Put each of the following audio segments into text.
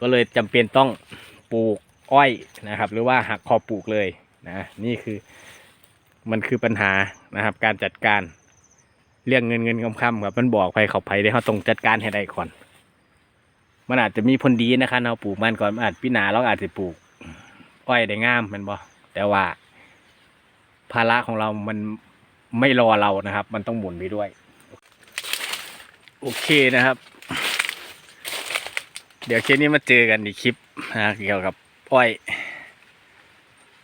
ก็เลยจำเป็นต้องปลูกอ้อยนะครับ หรือว่าหักคอปลูกเลยนะนี่คือมันคือปัญหานะครับ การจัดการเรื่องเงินเงินคำคำครับมันบอกไปเขาไปได้เขาต้องจัดการให้ได้ก่อน มันอาจจะมีผลดีนะครับเราปลูกมันก่อนมันอาจพินาเราอาจจะปลูกอ้อยได้งามมันบ่แต่ว่า ภาระของเรามันไม่รอเรานะครับ มันต้องหมุนไปด้วย โอเคนะครับ เดี๋ยวคลิปนี้มาเจอกันในคลิปนะเกี่ยวกับอ้อย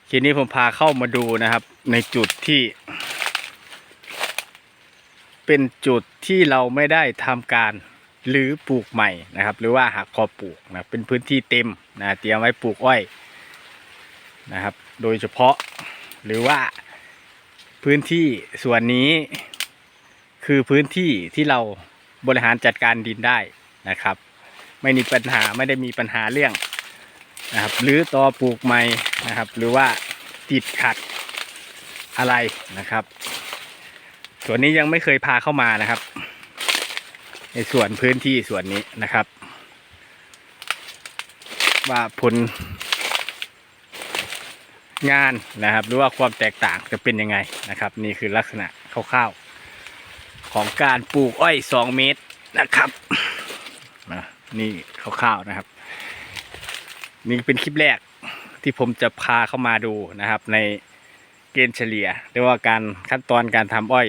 คลิปนี้ผมพาเข้ามาดูนะครับ ในจุดที่ เป็นจุดที่เราไม่ได้ทำการหรือปลูกใหม่นะครับ หรือว่าหักคอปลูกนะเป็นพื้นที่เต็มนะเตรียมไว้ปลูกอ้อยนะครับ โดยเฉพาะหรือว่าพื้นที่ส่วนนี้คือพื้นที่ที่เราบริหารจัดการดินได้นะครับ ไม่มีปัญหาไม่ได้มีปัญหาเรื่องนะครับหรือต่อปลูกใหม่นะครับ หรือว่าติดขัดอะไรนะครับส่วนนี้ยังไม่เคยพาเข้ามานะครับ ในส่วนพื้นที่ส่วนนี้นะครับ ว่าผลงานนะครับหรือว่าความแตกต่างจะเป็นยังไงนะครับ นี่คือลักษณะคร่าวๆของการปลูกอ้อย 2 เมตรนะครับ นี่คร่าวๆนะครับ นี่เป็นคลิปแรกที่ผมจะพาเข้ามาดูนะครับ ในเกณฑ์เฉลี่ยหรือว่าการขั้นตอนการทำอ้อย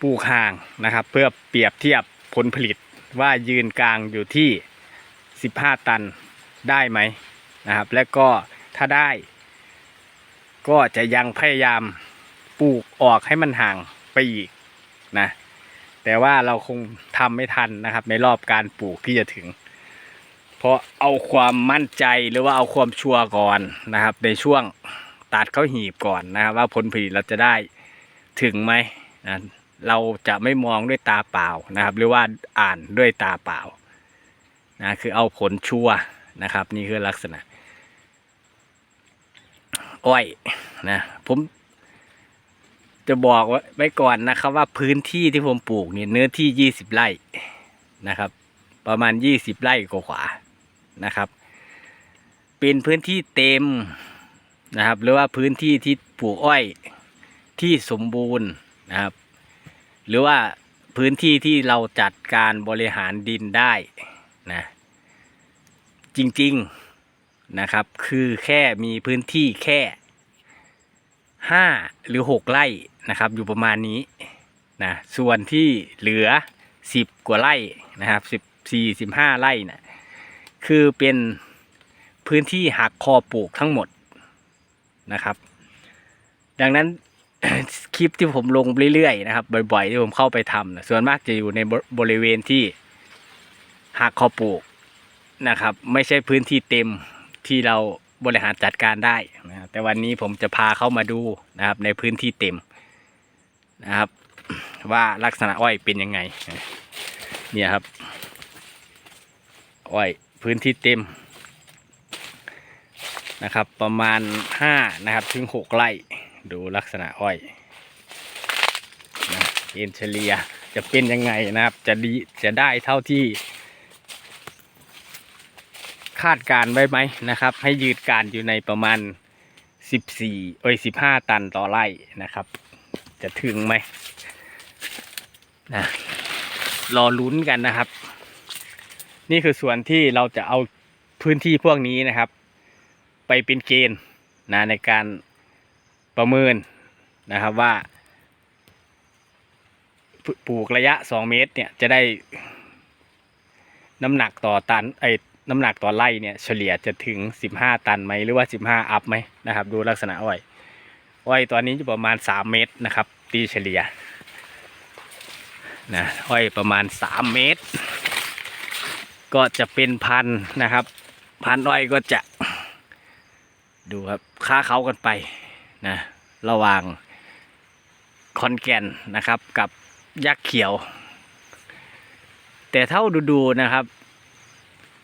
ปลูกห่างนะครับ เพื่อเปรียบเทียบผลผลิตว่ายืนกลางอยู่ที่ 15 ตันได้ไหมนะครับ และก็ถ้าได้ ก็จะยังพยายามปลูกออกให้มันห่างไปอีกนะ แต่ว่าเราคงทำไม่ทันนะครับ ในรอบการปลูกที่จะถึง เพราะเอาความมั่นใจหรือว่าเอาความชัวร์ก่อนนะครับ ในช่วงตัดเขาหีบก่อนนะครับ ว่าผลผลิตเราจะได้ถึงไหมนะเราจะไม่มองด้วยตาเปล่านะครับ หรือว่าอ่านด้วยตาเปล่านะคือเอาผลชัวร์นะครับ นี่คือลักษณะ อ้อยนะผม จะบอกไว้ก่อนนะครับว่าพื้นที่ที่ผมปลูกเนี่ยเนื้อที่ยี่สิบไร่นะครับ ประมาณยี่สิบไร่กว่าๆนะครับ เป็นพื้นที่เต็มนะครับ หรือว่าพื้นที่ที่ปลูกอ้อยที่สมบูรณ์นะครับ หรือว่าพื้นที่ที่เราจัดการบริหารดินได้นะจริงๆนะครับ คือแค่มีพื้นที่แค่ห้าหรือหกไร่ นะครับ อยู่ประมาณนี้นะส่วนที่เหลือสิบกว่าไร่นะครับสิบสี่สิบห้าไร่นะคือเป็นพื้นที่หักคอปลูกทั้งหมดนะครับ ดังนั้นคลิปที่ผมลงเรื่อยๆนะครับ บ่อยๆที่ผมเข้าไปทำนะส่วนมากจะอยู่ในบบริเวณที่หักคอปลูกนะครับ ไม่ใช่พื้นที่เต็มที่เราบริหารจัดการได้นะแต่วันนี้ผมจะพาเข้ามาดูนะครับในพื้นที่เต็ม นะครับ ว่าลักษณะอ้อยเป็นยังไง เนี่ยครับ อ้อยพื้นที่เต็มนะครับ ประมาณห้านะครับถึงหกไร่ดูลักษณะอ้อยนะเอ็นเฉลียจะเป็นยังไงนะครับ จะดีจะได้เท่าที่ คาดการไว้ไหมนะครับ ให้ยืดการอยู่ในประมาณ 14เอ้ย15 ตันต่อไร่นะครับ จะถึงไหมนะรอลุ้นกันนะครับ นี่คือส่วนที่เราจะเอาพื้นที่พวกนี้นะครับ ไปเป็นเกณฑ์นะในการประเมินนะครับว่าปลูกระยะ 2 เมตรเนี่ยจะได้น้ำหนักต่อตันไอ้น้ำหนักต่อไร่เนี่ยเฉลี่ยจะถึง 15 ตันไหมหรือว่า 15 อัพไหมนะครับ ดูลักษณะอ้อย อ้อยตอนนี้จะประมาณ 3 เมตรนะครับ ตีเฉลี่ยนะอ้อยประมาณ 3 เมตร ก็จะเป็นพันธุ์นะครับ พันธุ์อ้อยก็จะดูครับค้าเขากันไปนะระหว่างคอนแก่นนะครับกับยักษ์เขียว แต่เท่าดูๆนะครับ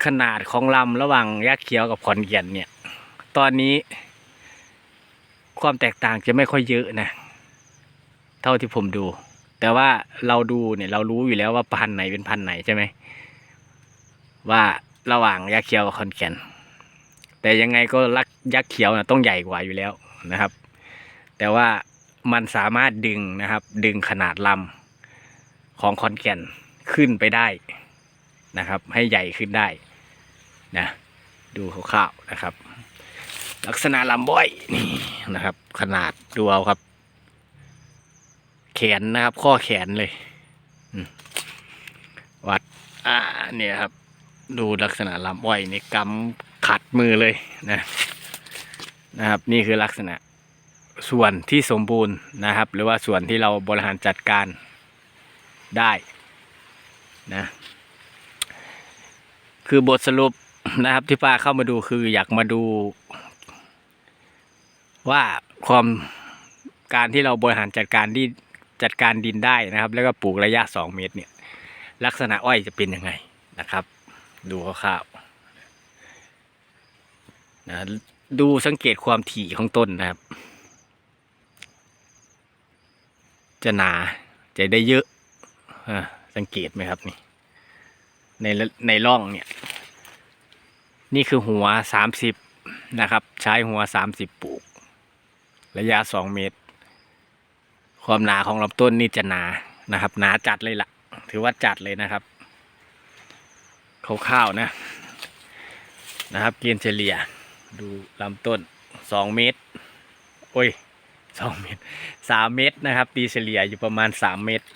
ขนาดของลำระหว่างยักษ์เขียวกับขอนแก่นเนี่ย ตอนนี้ความแตกต่างจะไม่ค่อยเยอะนะ เท่าที่ผมดู แต่ว่าเราดูเนี่ยเรารู้อยู่แล้วว่าพันธุ์ไหนเป็นพันธุ์ไหนใช่ไหมว่าระหว่างยักษ์เขียวกับขอนแก่นแต่ยังไงก็รักยักษ์เขียวนะต้องใหญ่กว่าอยู่แล้วนะครับ แต่ว่ามันสามารถดึงนะครับ ดึงขนาดลำของขอนแก่นขึ้นไปได้นะครับ ให้ใหญ่ขึ้นได้นะดูคร่าวๆนะครับ ลักษณะลำบ้อยนี่นะครับ ขนาดดูเอาครับ แขนนะครับ ข้อแขนเลยอืมวัด อ่า เนี่ยครับ ดูลักษณะลำอ้อยนี่กำขัดมือเลยนะ นะครับ นี่คือลักษณะส่วนที่สมบูรณ์นะครับ หรือว่าส่วนที่เราบริหารจัดการได้นะคือบทสรุปนะครับที่ป้าเข้ามาดูคืออยากมาดู ว่าความการที่เราบริหารจัดการที่ จัดการดินได้นะครับ แล้วก็ปลูกระยะสองเมตรเนี่ย ลักษณะอ้อยจะเป็นยังไงนะครับ ดูคร่าวๆนะดูสังเกตความถี่ของต้นนะครับ จะหนาจะได้เยอะสังเกตไหมครับนี่ ในในร่องเนี่ย นี่คือหัวสามสิบนะครับ ใช้หัวสามสิบปลูก ระยะสองเมตร ความหนาของลำต้นนี่จะหนานะครับ หนาจัดเลยล่ะ ถือว่าจัดเลยนะครับคร่าวๆนะนะครับ เกณฑ์เฉลี่ย ดูลำต้นสองเมตร โอ้ยสองเมตรสามเมตรนะครับ ตีเฉลี่ยอยู่ประมาณสามเมตร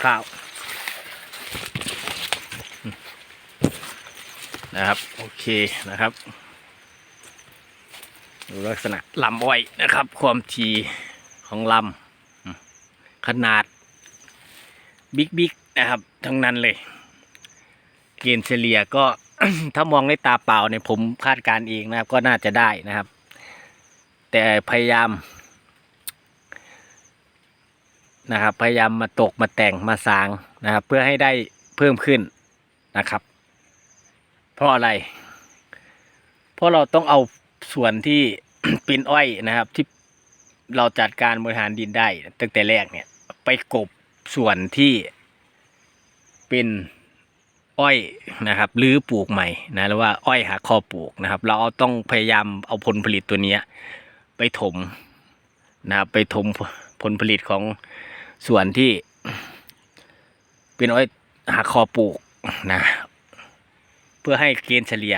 คร่าวๆนะครับ โอเคนะครับดูลักษณะลำอ้อยนะครับ ความทีของลำ ขนาดบิ๊กบิ๊กนะครับ ทั้งนั้นเลย เกณฑ์เฉลี่ยก็ถ้ามองด้วยตาเปล่าเนี่ยผมคาดการเองนะครับ ก็น่าจะได้นะครับ แต่พยายามนะครับ พยายามมาตกมาแต่งมาสางนะครับ เพื่อให้ได้เพิ่มขึ้นนะครับ เพราะอะไร เพราะเราต้องเอาส่วนที่เป็นอ้อยนะครับ ที่เราจัดการบริหารดินได้ตั้งแต่แรกเนี่ย ไปกบส่วนที่เป็นอ้อยนะครับหรือปลูกใหม่นะหรือว่าอ้อยหาข้อปลูกนะครับ เราเอาต้องพยายามเอาผลผลิตตัวเนี้ยไปถมนะครับไปถมผลผลิตของส่วนที่ เป็นอ้อยหาข้อปลูกนะเพื่อให้เกณฑ์เฉลี่ย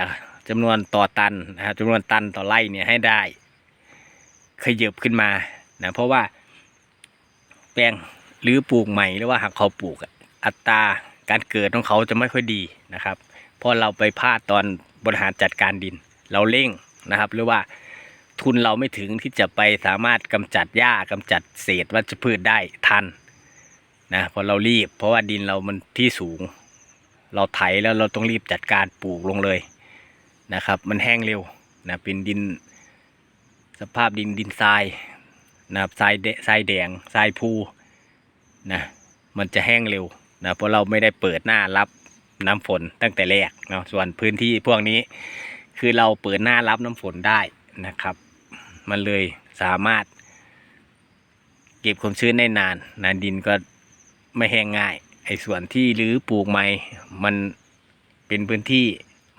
จำนวนต่อตันนะครับจำนวนตันต่อไร่เนี่ยให้ได้ขยับขึ้นมานะเพราะว่าแปลง หรือปลูกใหม่หรือว่าหากเขาปลูกอัตราการเกิดของเขาจะไม่ค่อยดีนะครับเพราะเราไปพลาดตอนบริหารจัดการดิน เราเร่งนะครับ หรือว่าทุนเราไม่ถึงที่จะไปสามารถกำจัดหญ้ากำจัดเศษวัชพืชได้ทันนะเพราะเรารีบ เพราะว่าดินเรามันที่สูง เราไถแล้วเราต้องรีบจัดการปลูกลงเลยนะครับ มันแห้งเร็วนะเป็นดิน สภาพดินดินทรายนะครับทรายแดทรายแดงทรายพู นะมันจะแห้งเร็วนะเพราะเราไม่ได้เปิดหน้ารับน้ำฝนตั้งแต่แรกเนาะส่วนพื้นที่พวกนี้คือเราเปิดหน้ารับน้ำฝนได้นะครับ มันเลยสามารถ เก็บความชื้นได้นานนะดินก็ไม่แห้งง่ายไอ้ส่วนที่หรือปลูกใหม่มันเป็นพื้นที่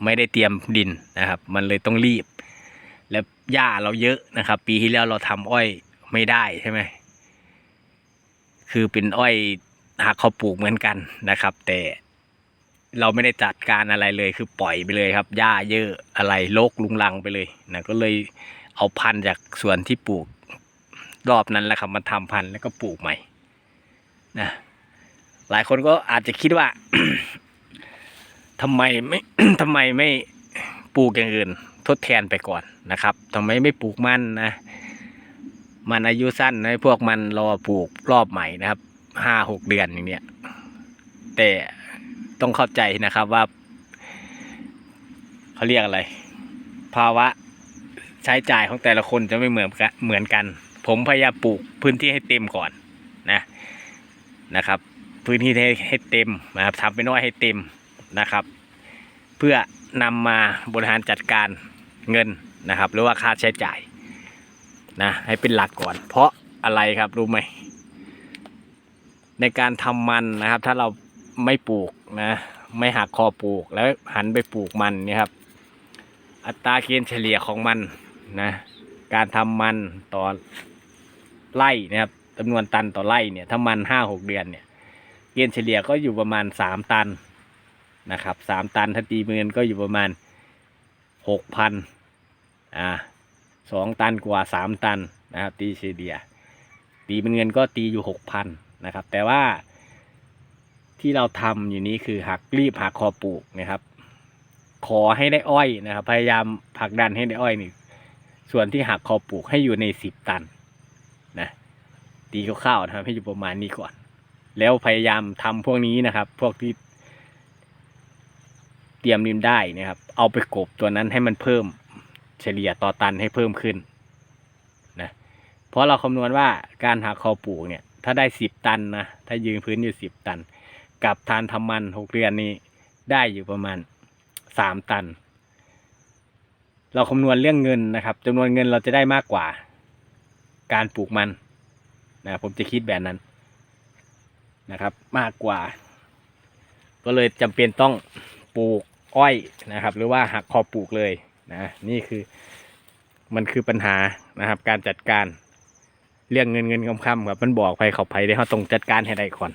ไม่ได้เตรียมดินนะครับ มันเลยต้องรีบ แล้วหญ้าเราเยอะนะครับ ปีที่แล้วเราทำอ้อยไม่ได้ใช่ไหม คือเป็นอ้อยหักเขาปลูกเหมือนกันนะครับ แต่เราไม่ได้จัดการอะไรเลย คือปล่อยไปเลยครับหญ้าเยอะอะไรโลกลุงลังไปเลยนะก็เลยเอาพันธุ์จากส่วนที่ปลูกรอบนั้นแหละครับมาทำพันธุ์แล้วก็ปลูกใหม่นะหลายคนก็อาจจะคิดว่าทำไมไม่ทำไมไม่ปลูกอย่างอื่น ทดแทนไปก่อนนะครับทำไมไม่ปลูกมันนะ มันอายุสั้นนะพวกมันรอปลูกรอบใหม่นะครับห้าหกเดือนอย่างเนี้ยแต่ต้องเข้าใจนะครับว่าเขาเรียกอะไร ภาวะใช้จ่ายของแต่ละคนจะไม่เหมือนกันเหมือนกัน ผมพยายามปลูกพื้นที่ให้เต็มก่อนนะนะครับ พื้นที่ให้ให้เต็มนะครับทำเป็นน้อยให้เต็มนะครับ เพื่อนำมาบริหารจัดการเงินนะครับ หรือว่าค่าใช้จ่าย นะให้เป็นหลักก่อน เพราะอะไรครับรู้ไหม ในการทำมันนะครับ ถ้าเราไม่ปลูกนะ ไม่หักคอปลูกแล้วหันไปปลูกมันนี่ครับ อัตราเกณฑ์เฉลี่ยของมันนะการทำมันต่อไร่นะครับจำนวนตันต่อไร่เนี่ยถ้ามันห้าหกเดือนเนี่ยเกณฑ์เฉลี่ยก็อยู่ประมาณสามตันนะครับสามตันถ้าตีเป็นเงินก็อยู่ประมาณหกพันอ่า สองตันกว่าสามตันนะครับตีเฉลี่ยตีเป็นเงินก็ตีอยู่หกพันนะครับ แต่ว่าที่เราทำอยู่นี้คือหักรีบหักคอปลูกนะครับ ขอให้ได้อ้อยนะครับ พยายามผลักดันให้ได้อ้อยนี่ส่วนที่หักคอปลูกให้อยู่ในสิบตันนะตีคร่าวๆนะครับให้อยู่ประมาณนี้ก่อน แล้วพยายามทำพวกนี้นะครับ พวกที่เตรียมริมได้นะครับ เอาไปกบตัวนั้นให้มันเพิ่ม เฉลี่ยต่อตันให้เพิ่มขึ้นนะเพราะเราคำนวณว่าการหักคอปลูกเนี่ย ถ้าได้สิบตันนะถ้ายืนพื้นอยู่สิบตัน กับทานทำมันหกเดือนนี้ได้อยู่ประมาณสามตัน เราคำนวณเรื่องเงินนะครับจำนวนเงินเราจะได้มากกว่า การปลูกมันนะผมจะคิดแบบนั้นนะครับ มากกว่า ก็เลยจำเป็นต้องปลูกอ้อยนะครับ หรือว่าหักคอปลูกเลย นะนี่คือมันคือปัญหานะครับ การจัดการเรื่องเงินเงินคำคำครับมันบอกไปเขาไปได้เขาต้องจัดการให้ได้ก่อน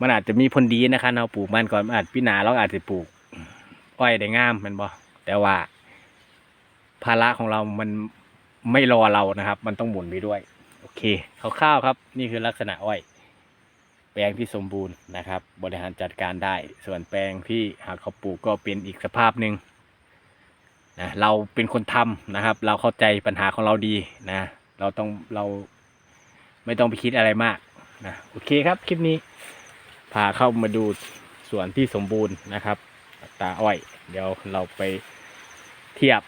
มันอาจจะมีผลดีนะครับเราปลูกมันก่อนอาจพินาเราอาจจะปลูก อ้อยได้งามมันบอแต่ว่า ภาระของเรามันไม่รอเรานะครับ มันต้องหมุนไปด้วย โอเคคร่าวๆครับ นี่คือลักษณะอ้อย แปลงที่สมบูรณ์นะครับ บริหารจัดการได้ ส่วนแปลงที่หากเขาปลูกก็เป็นอีกสภาพหนึ่ง นะเราเป็นคนทำนะครับ เราเข้าใจปัญหาของเราดีนะ เราต้องเราไม่ต้องไปคิดอะไรมากนะโอเคครับคลิปนี้พาเข้ามาดูสวนที่สมบูรณ์นะครับ ตาอ้อย เดี๋ยวเราไปเทียบ